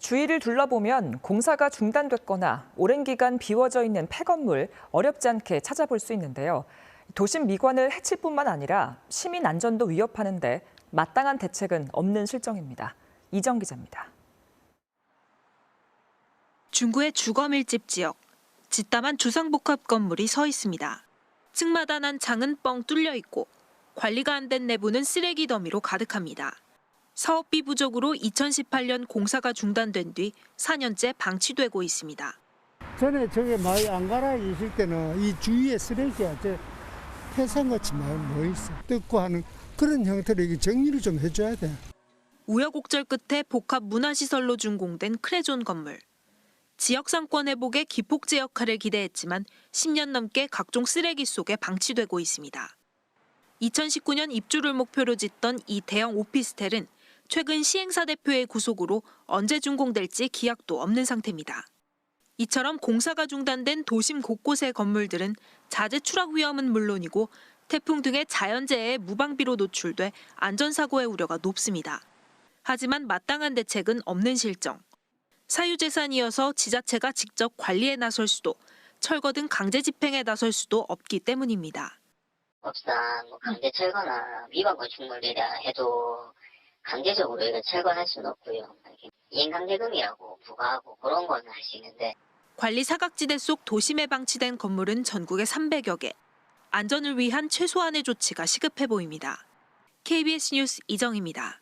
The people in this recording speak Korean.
주위를 둘러보면 공사가 중단됐거나 오랜 기간 비워져 있는 폐건물 어렵지 않게 찾아볼 수 있는데요. 도심 미관을 해칠 뿐만 아니라 시민 안전도 위협하는데 마땅한 대책은 없는 실정입니다. 이정 기자입니다. 중구의 주거 밀집 지역. 짓담한 주상복합 건물이 서 있습니다. 층마다 난 창은 뻥 뚫려 있고 관리가 안 된 내부는 쓰레기 더미로 가득합니다. 사업비 부족으로 2018년 공사가 중단된 뒤 4년째 방치되고 있습니다. 전에 저게 많이 안 가라 있을 때는 이 주위에 쓰레기가 저 폐상같이 많이 모여있어. 뜯고 하는 그런 형태로 이게 정리를 좀 해줘야 돼. 우여곡절 끝에 복합 문화시설로 준공된 크레존 건물. 지역 상권 회복에 기폭제 역할을 기대했지만 10년 넘게 각종 쓰레기 속에 방치되고 있습니다. 2019년 입주를 목표로 짓던 이 대형 오피스텔은 최근 시행사 대표의 구속으로 언제 준공될지 기약도 없는 상태입니다. 이처럼 공사가 중단된 도심 곳곳의 건물들은 자재 추락 위험은 물론이고 태풍 등의 자연재해에 무방비로 노출돼 안전사고의 우려가 높습니다. 하지만 마땅한 대책은 없는 실정. 사유재산이어서 지자체가 직접 관리에 나설 수도, 철거 등 강제 집행에 나설 수도 없기 때문입니다. 법상 뭐 강제 철거나 위반 건축물이라 해도 강제적으로 이걸 철거할 수는 없고요. 이행강제금이라고 부과하고 그런 거는 할 수 있는데 관리 사각지대 속 도심에 방치된 건물은 전국에 300여 개. 안전을 위한 최소한의 조치가 시급해 보입니다. KBS 뉴스 이정입니다.